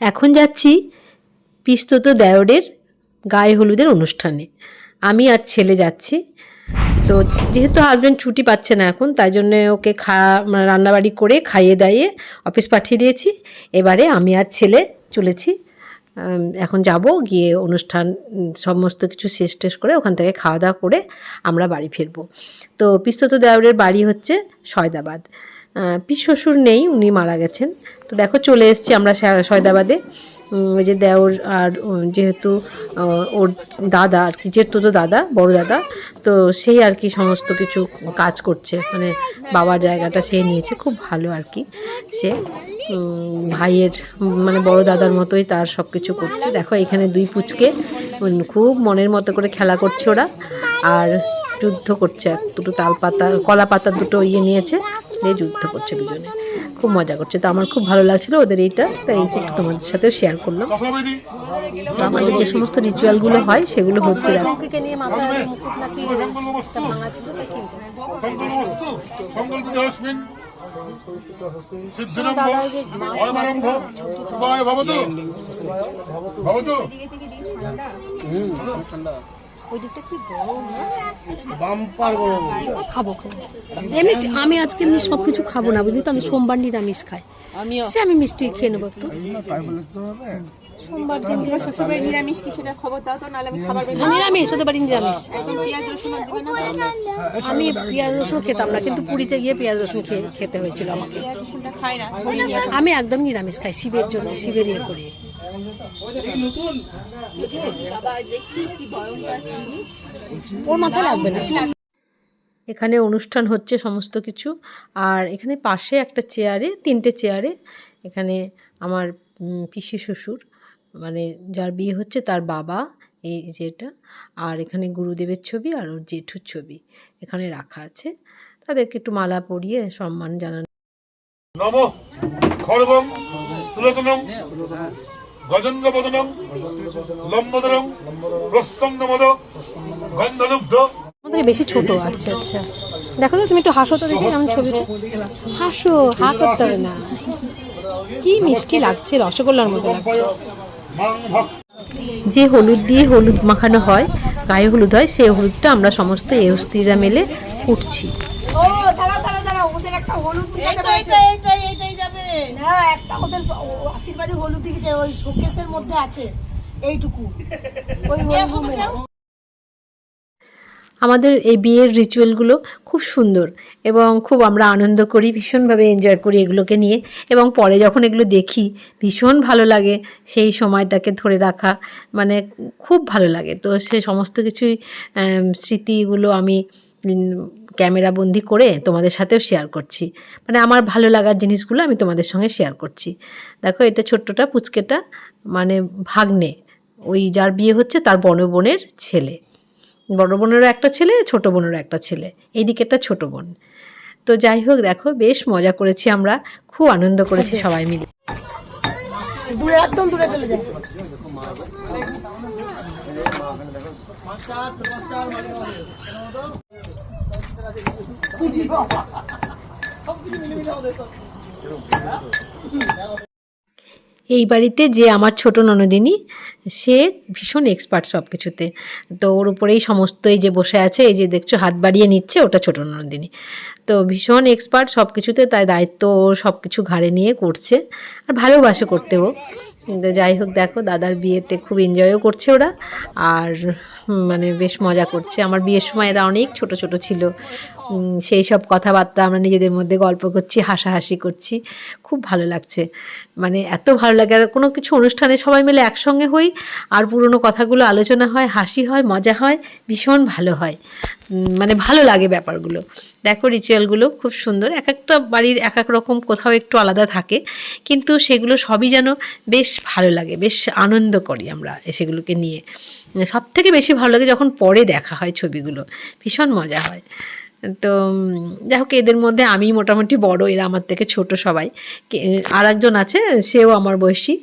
এখন যাচ্ছি পিস্তত দেওরের গায়ে হলুদের অনুষ্ঠানে। আমি আর ছেলে যাচ্ছি। তো যেহেতু হাজব্যান্ড ছুটি পাচ্ছে না এখন, তাই জন্য ওকে খা মানে রান্নাবাড়ি করে খাইয়ে দাইয়ে অফিস পাঠিয়ে দিয়েছি। এবারে আমি আর ছেলে চলেছি। এখন যাব গিয়ে অনুষ্ঠান, সমস্ত কিছু শেষ টেস করে ওখান থেকে খাওয়া দাওয়া করে আমরা বাড়ি ফিরবো। তো পিস্তত দেওরের বাড়ি হচ্ছে সয়দাবাদ পিস শ্বশুর নেই, উনি মারা গেছেন। তো দেখো, চলে এসেছি আমরা সয়দাবাদে ওই যে দেওর আর যেহেতু ওর দাদা আর কি যেহেতু তো দাদা, বড় দাদা, তো সেই আর কি সমস্ত কিছু কাজ করছে। মানে বাবার জায়গাটা সে নিয়েছে, খুব ভালো আর কি সে। ভাইয়ের মানে বড় দাদার মতোই তার সব কিছু করছে। দেখো, এখানে দুই পুচকে খুব মনের মতো করে খেলা করছে ওরা। আর যুদ্ধ করছে দুটো তাল পাতা কলা পাতার দুটো ইয়ে নিয়েছে। দিয়ে যুদ্ধ করছে দুজনে। খুব মজা করছে। তো আমার খুব ভালো লাগছিল ওদের এইটা। তাই একটু তোমাদের সাথেও শেয়ার করলাম। তো আমাদের যে সমস্ত রিচুয়ালগুলো হয় সেগুলো হচ্ছে নিয়ে ভবতু ভবতু ওই দিকটা কি গরম বাম্পার গরম খাব খাব। এমনি আমি আজকে এমনি সব কিছু খাব না বুঝলি তো? আমি সোমবার নিরামিষ খাই। সে আমি মিষ্টি খেয়ে নেব একটু। সোমবার দিন নিরামিষ কি সেটা খবর দাও তো নাহলে আমি খাবার নিরামিষ হতে পারি নিরামিষ। পেঁয়াজ রসুন? আমি পেঁয়াজ রসুন খেতাম না কিন্তু পুরীতে গিয়ে পেঁয়াজ রসুন খেয়ে খেতে হয়েছিল আমাকে। পেঁয়াজ রসুনটা খাই না। হরি নিয়ে আমি একদম নিরামিষ খাই শিবের জন্য শিবের ইয়ে করি। এখানে অনুষ্ঠান হচ্ছে সমস্ত কিছু, আর এখানে পাশে একটা চেয়ারে, তিনটে চেয়ারে এখানে আমার পিসি শ্বশুর মানে যার বিয়ে হচ্ছে তার বাবা, এই যেটা, আর এখানে গুরুদেবের ছবি আর ওর জেঠুর ছবি এখানে রাখা আছে। তাদেরকে একটু মালা পরিয়ে সম্মান জানানো। নম খড়বং স্থূলতনং গজেন্দ্র বদনং লম্বদরং প্রস্তম্ন গন্ধলুব্ধ। আমাদের বেশি ছোট আচ্ছা আচ্ছা। দেখো তো তুমি একটু হাসো তো দেখি কেমন ছবিটা হাসো হা করতে হবে না। কি মিষ্টি লাগছে রসগোল্লার মতো লাগছে। যে হলুদ দিয়ে হলুদ মাখানো হয় গায়ে হলুদ হয় সেই হলুদটা আমরা সমস্ত এ স্ত্রীরা মিলে উঠছি ও দাঁড়াও দাঁড়াও দাঁড়াও ওদের একটা হলুদ মিশাতে পেরেছে। না একটা ওদের আশীর্বাদে হলুদ দিয়েছে ওই শোকেসের মধ্যে আছে এইটুকু। ওই ওই আমাদের এই বিয়ের রিচুয়ালগুলো খুব সুন্দর এবং খুব আমরা আনন্দ করি ভীষণভাবে এনজয় করি এগুলোকে নিয়ে এবং পরে যখন এগুলো দেখি ভীষণ ভালো লাগে সেই সময়টাকে ধরে রাখা মানে খুব ভালো লাগে। তো সে সমস্ত কিছুই স্মৃতিগুলো আমি ক্যামেরা বন্দি করে তোমাদের সাথেও শেয়ার করছি। মানে আমার ভালো লাগার জিনিসগুলো আমি তোমাদের সঙ্গে শেয়ার করছি। দেখো, এটা ছোট্টটা পুচকেটা মানে ভাগ্নে, ওই যার বিয়ে হচ্ছে তার বড় বোনের ছেলে। বড় বোনেরও একটা ছেলে, ছোট বোনেরও একটা ছেলে। এইদিকে একটা ছোট বোন। তো যাই হোক, দেখো, বেশ মজা করেছি আমরা। খুব আনন্দ করেছি সবাই মিলে। দূরে একদম দূরে চলে যায় এই বাড়িতে যে আমার ছোট ননদিনী, সে ভীষণ এক্সপার্ট সব কিছুতে তো ওর উপরেই সমস্ত এই যে বসে আছে, এই যে দেখছ, হাত বাড়িয়ে নিচ্ছে ওটা ছোট ননদিনী। তো ভীষণ এক্সপার্ট সব কিছুতে তাই দায়িত্ব ও সব কিছু ঘাড়ে নিয়ে করছে। আর ভালোবাসে করতে ও। কিন্তু যাই হোক, দেখো, দাদার বিয়েতে খুব এনজয়ও করছে ওরা। আর মানে বেশ মজা করছে। আমার বিয়ের সময় এরা অনেক ছোট ছোট ছিল। সেই সব কথাবার্তা আমরা নিজেদের মধ্যে গল্প করছি, হাসাহাসি করছি। খুব ভালো লাগছে। মানে এত ভালো লাগে। আর কোনো কিছু অনুষ্ঠানে সবাই মিলে একসঙ্গে হই, আর পুরনো কথাগুলো আলোচনা হয়, হাসি হয়, মজা হয়, ভীষণ ভালো হয়। মানে ভালো লাগে ব্যাপারগুলো। দেখো রিচুয়ালগুলো খুব সুন্দর। এক একটা বাড়ির এক এক রকম, কোথাও একটু আলাদা থাকে। কিন্তু সেগুলো সবই যেন বেশ ভালো লাগে, বেশ আনন্দ করি আমরা সেগুলোকে নিয়ে। সব থেকে বেশি ভালো লাগে যখন পরে দেখা হয় ছবিগুলো। ভীষণ মজা হয়। তো যাই হোক, এদের মধ্যে আমি মোটামুটি বড়, এরা আমার থেকে ছোট সবাই। আর একজন আছে, সেও আমার বয়সী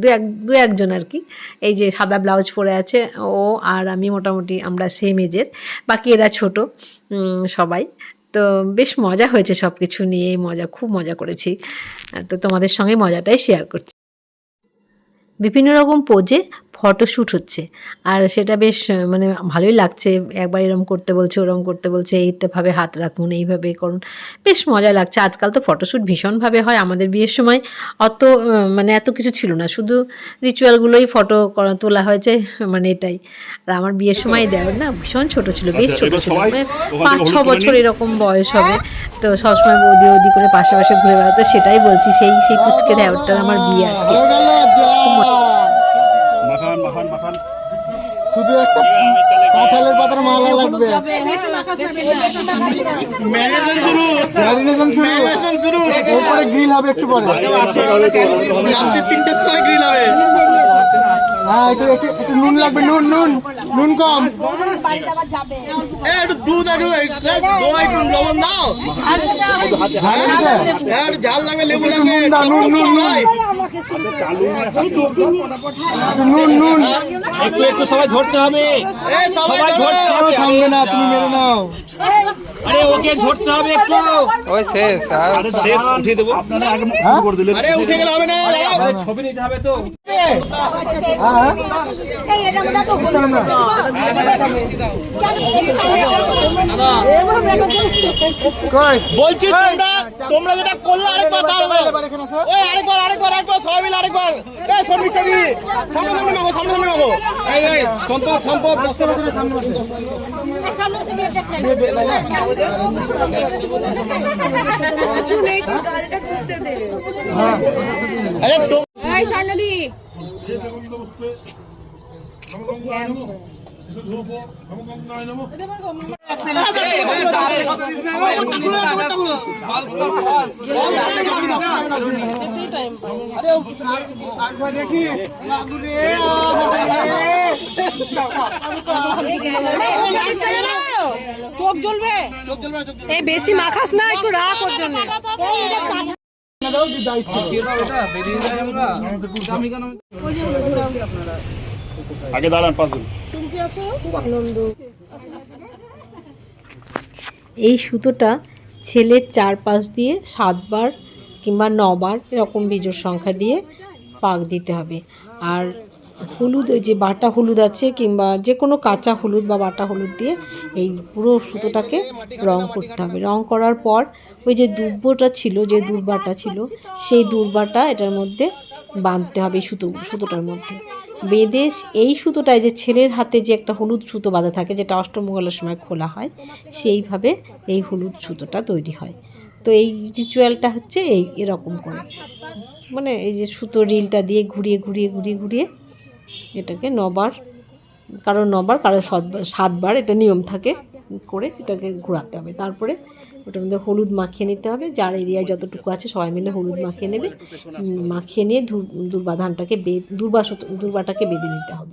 দু এক, দু একজন আর কি। এই যে সাদা ব্লাউজ পরে আছে, ও আর আমি মোটামুটি আমরা সেম এজের বাকি এরা ছোট সবাই। তো বেশ মজা হয়েছে সব কিছু নিয়ে মজা, খুব মজা করেছি। তো তোমাদের সঙ্গে মজাটাই শেয়ার করছি। বিভিন্ন রকম পোজে ফটোশ্যুট হচ্ছে। আর সেটা বেশ মানে ভালোই লাগছে। একবার এরম করতে বলছে ওরম করতে বলছে এইটাভাবে হাত রাখুন এইভাবে করুন। বেশ মজা লাগছে। আজকাল তো ফটোশ্যুট ভীষণভাবে হয়। আমাদের বিয়ের সময় অত মানে এত কিছু ছিল না। শুধু রিচুয়ালগুলোই ফটো করা তোলা হয়েছে মানে এটাই। আর আমার বিয়ের সময় দেওয়ার না ভীষণ ছোট ছিল বেশ আচ্ছা, ছোট ছিল। মানে পাঁচ ছ বছর এরকম বয়স হবে। তো সবসময় বৌদি ওদি করে পাশে পাশে ঘুরে বেড়াতো সেটাই বলছি। সেই সেই পুচকে দেওয়ারটার আমার বিয়ে আজকে মাখান মাখান মাখান শুধু একটা কাঁঠালের পাতার মালা লাগবে। ম্যারিনেশন শুরু। এরপরে গ্রিল হবে একটু পরে। হ্যাঁ একটু একটু একটু নুন লাগবে নুন নুন নুন কম। বাড়িতে আবার যাবে হ্যাঁ, একটু নুন দাও নুন নুন একটু একটু সবাই ধরতে হবে। সবাই ধরতে হবে। থামবে না তুমি মেরে নাও। আরে ওকে ধরতে হবে একটু। ওই শেষ আর শেষ উঠিয়ে দেবো। আরে উঠে গেলে হবে না। ছবি নিতে হবে তো। এই এটা মধ্যে তো হলুদ আছে কই? বলছি তোমরা তোমরা যেটা করলে আরেকবার ওই আরেকবার আরেকবার আরেকবার সবাই মিলে আরেকবার। এই শর্মিষ্ঠা দি সামনে সামনে নামো সামনে সামনে নামো। এই এই সম্পদ সম্পদ আরে স্বর্ণদি দেখি চোখ জ্বলবে। এই বেশি মাখাস না একটু রাখ ওর জন্য। দাও যে দায়িত্ব। আগে দাঁড়ান পাঁচজন। এই সুতোটা ছেলের চারপাশ দিয়ে সাতবার কিংবা নবার এরকম বীজোর সংখ্যা দিয়ে পাক দিতে হবে। আর হলুদ, ওই যে বাটা হলুদ আছে কিংবা যে কোনো কাঁচা হলুদ বা বাটা হলুদ দিয়ে এই পুরো সুতোটাকে রং করতে হবে। রং করার পর ওই যে দুব্বটা ছিল, যে দুর্বাটা ছিল, সেই দুর্বাটা এটার মধ্যে বাঁধতে হবে সুতো, সুতোটার মধ্যে। বেঁধে এই সুতোটায় যে ছেলের হাতে যে একটা হলুদ সুতো বাঁধা থাকে, যেটা অষ্টমঙ্গলের সময় খোলা হয়, সেইভাবে এই হলুদ সুতোটা তৈরি হয়। তো এই রিচুয়ালটা হচ্ছে এই, এরকম করে। মানে এই যে সুতো রিলটা দিয়ে ঘুরিয়ে ঘুরিয়ে ঘুরিয়ে ঘুরিয়ে এটাকে নবার কারও নবার কারও সাতবার এটা নিয়ম থাকে করে এটাকে ঘোরাতে হবে। তারপরে ওটার মধ্যে হলুদ মাখিয়ে নিতে হবে। যার এরিয়ায় যতটুকু আছে সবাই মিলে হলুদ মাখিয়ে নেবে। মাখিয়ে নিয়ে দুর্বা ধানটাকে বে দুর্বা দুর্বাটাকে বেঁধে নিতে হবে।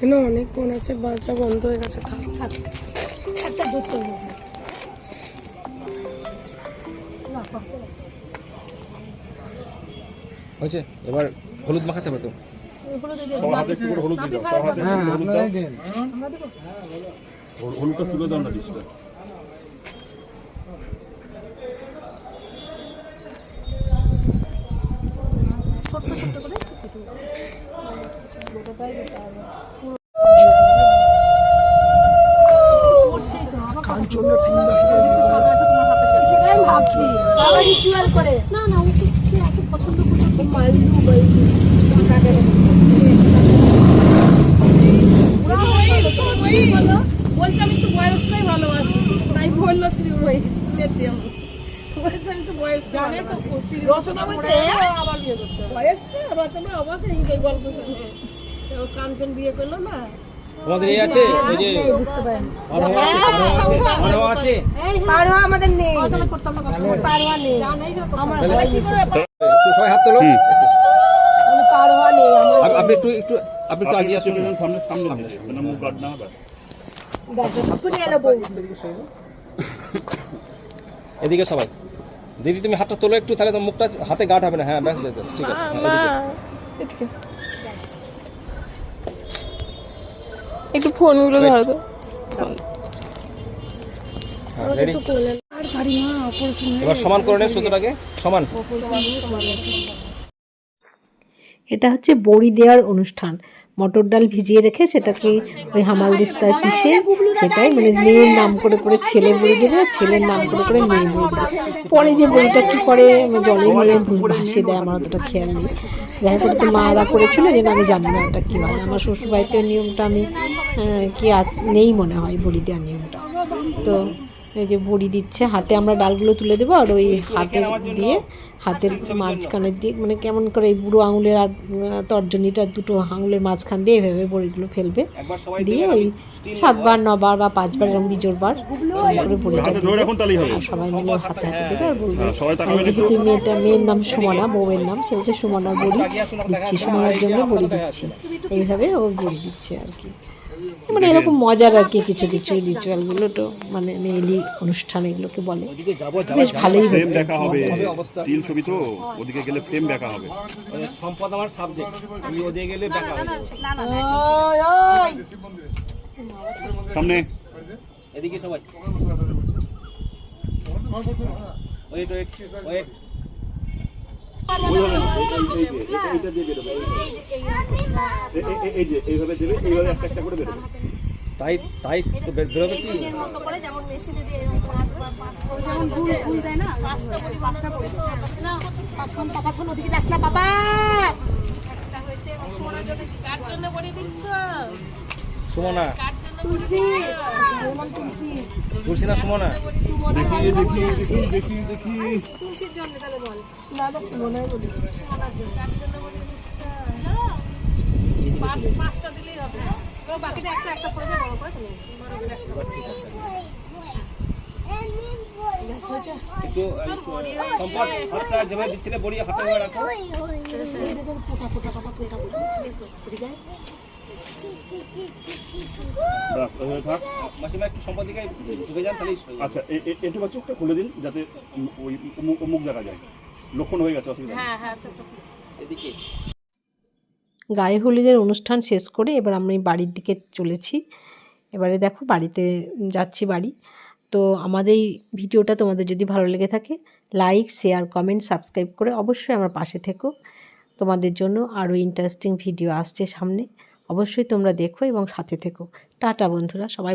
কেন অনেক ফোন আছে বাজা বন্ধ হয়ে গেছে থাক। একটা হয়েছে? এবার হলুদ মাখাতে হবে তো। দাও। হলুদ দাও হল- হলুদটা তুলে দাও না ডিসপ্লে সেটাই ভাবছি। আবার রিচুয়াল করে। না না ও তো এত পছন্দ মাইলু মাইলু বলছে আমি একটু বয়স্কই ভালোবাসি। তাই বলল শ্রী শুনেছি আমি। বলছে আমি একটু বয়স্ক। জানে তো রচনা বলছে আবার বিয়ে করতে বয়স্ক রচনা অবাক এই গল্প শুনে কাঞ্চন বিয়ে করল না? তোমাদের এই আছে? ওই যে পারোয়া আছে পারোয়া আছে পারোয়া আছে? পারোয়া আমাদের নেই। পারোয়া নেই। আমার হয়নি একটু সবাই হাত তোলো। পারোয়া নেই আপনি একটু একটু আপনি একটু আগিয়ে আসুন। সামনে সামনে মুখ কাট না ব্যাস এটুকুনি এলো বউ। এদিকে সবাই। দিদি তুমি হাতটা তোলো একটু তাহলে তো মুখটা হাতে গাঁট হবে না। হ্যাঁ ব্যাস, ঠিক আছে হ্যাঁ, এদিকে। একটু ফোনগুলো ধরো তো। হ্যাঁ, এবার সমান করে নেন সুতোটাকে। সমান। এটা হচ্ছে বড়ি দেওয়ার অনুষ্ঠান। মটর ডাল ভিজিয়ে রেখে সেটাকে ওই হামাল দিস্তায় পিষে সেটাই মানে মেয়ের নাম করে করে ছেলে বড়ি দেবে, ছেলের নাম করে করে মেয়ে বড়ি দেবে। পরে যে বড়িটা কি করে জলে মলে ভাসিয়ে দেয়, আমার অতটা খেয়াল নেই। যাই হোক তো মারা করেছিল, যেন আমি জানি না ওটা কী হয়। আমার শ্বশুরবাড়িতে নিয়মটা আমি কি আজ নেই মনে হয় বড়ি দেওয়ার নিয়মটা। তো এই যে বড়ি দিচ্ছে হাতে আমরা ডালগুলো তুলে দেবো আর ওই হাতের দিয়ে হাতের মাঝখানের দিয়ে মানে কেমন করে এই বুড়ো আঙুলের আর তর্জনীটা দুটো আঙুলের মাঝখান দিয়ে এভাবে বড়িগুলো ফেলবে। দিয়ে ওই সাতবার নবার বা পাঁচবার এরকম বিজোর বার এরকম করে বড়িটা দিবে। আর সবাই মিলে হাতে হাতে দেবে আর বলবে হ্যাঁ, যেহেতু মেয়েটা মেয়ের নাম সুমনা বউয়ের নাম সে হচ্ছে সুমনার বড়ি দিচ্ছি সুমনার জন্য বড়ি দিচ্ছি। এইভাবে ও বড়ি দিচ্ছে আর কি। মানে এরকম মজার আর কি কিছু কিছু রিচুয়ালগুলো তো মানে মেয়েলি অনুষ্ঠান এগুলোকে বলে ওদিকে যাব বেশ ভালোই ফ্রেম হচ্ছে দেখা হবে হবে স্টিল ছবি তো ওদিকে গেলে ফ্রেম দেখা হবে সম্পদ আমার সাবজেক্ট আমি ওদিকে গেলে দেখা হবে সামনে এদিকে সবাই ওয়েট ওয়েট ওয়েট এইটা দিয়ে বেরোবে এই- এই- এই- এই যে এইভাবে দেবে এইভাবে একটা একটা করে বেরোবে। টাইট টাইট তো বের- বেরোবে কি? যেমন মেশিনে দিয়ে যেমন ভুল ভুল দেয় না পাঁচটা করি পাঁচটা করি। না পাঁচখন পাঁচখন ওদিকে যাস না বাবা! একটা হয়েছে সোনার জন্য কার জন্য বড়ি দিচ্ছ? সুমনা। তুলসী। না সুমনা? দেখি দেখি দেখি দেখি দেখি। তুলসীর জন্য তাহলে বল। না না সুমনাই বলি। সুমনার জন্য। কার জন্য বড়ি পাঁচটা দিলেই হবে। বাকিটা একটা একটা করে দিয়ে বড় করে দিচ্ছিলে রাখো। ব্যাস, ওইভাবে থাক। মাসিমা একটু সম্পদ দিকে ঢুকে যান তাহলেই আচ্ছা এ- এ- চোখটা খুলে দিন যাতে ওই মুখ- মুখ দেখা যায়। লক্ষণ হয়ে গেছে অসুবিধা নেই। এদিকে। গায়ে হলুদের অনুষ্ঠান শেষ করে এবার আমি বাড়ির দিকে চলেছি। এবারে দেখো বাড়িতে যাচ্ছি বাড়ি। তো আমাদের এই ভিডিওটা তোমাদের যদি ভালো লেগে থাকে লাইক শেয়ার কমেন্ট সাবস্ক্রাইব করে অবশ্যই আমার পাশে থেকো। তোমাদের জন্য আরও ইন্টারেস্টিং ভিডিও আসছে সামনে। অবশ্যই তোমরা দেখো এবং সাথে থেকো। টাটা বন্ধুরা সবাই